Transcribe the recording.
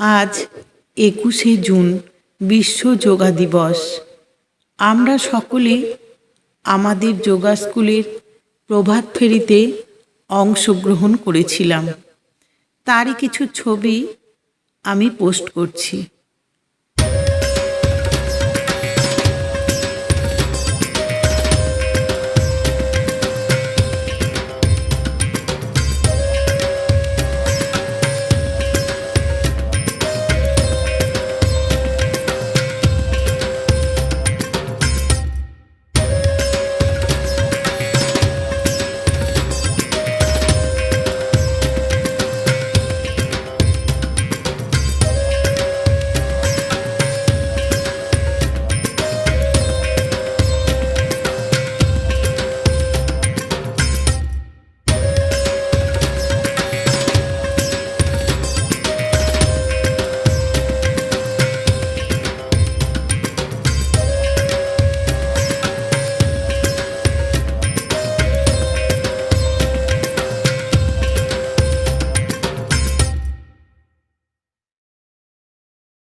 আজ একুশে জুন, বিশ্ব যোগা দিবস। আমরা সকলে আমাদের যোগা স্কুলের প্রভাত ফেরিতে অংশগ্রহণ করেছিলাম। তারই কিছু ছবি আমি পোস্ট করছি।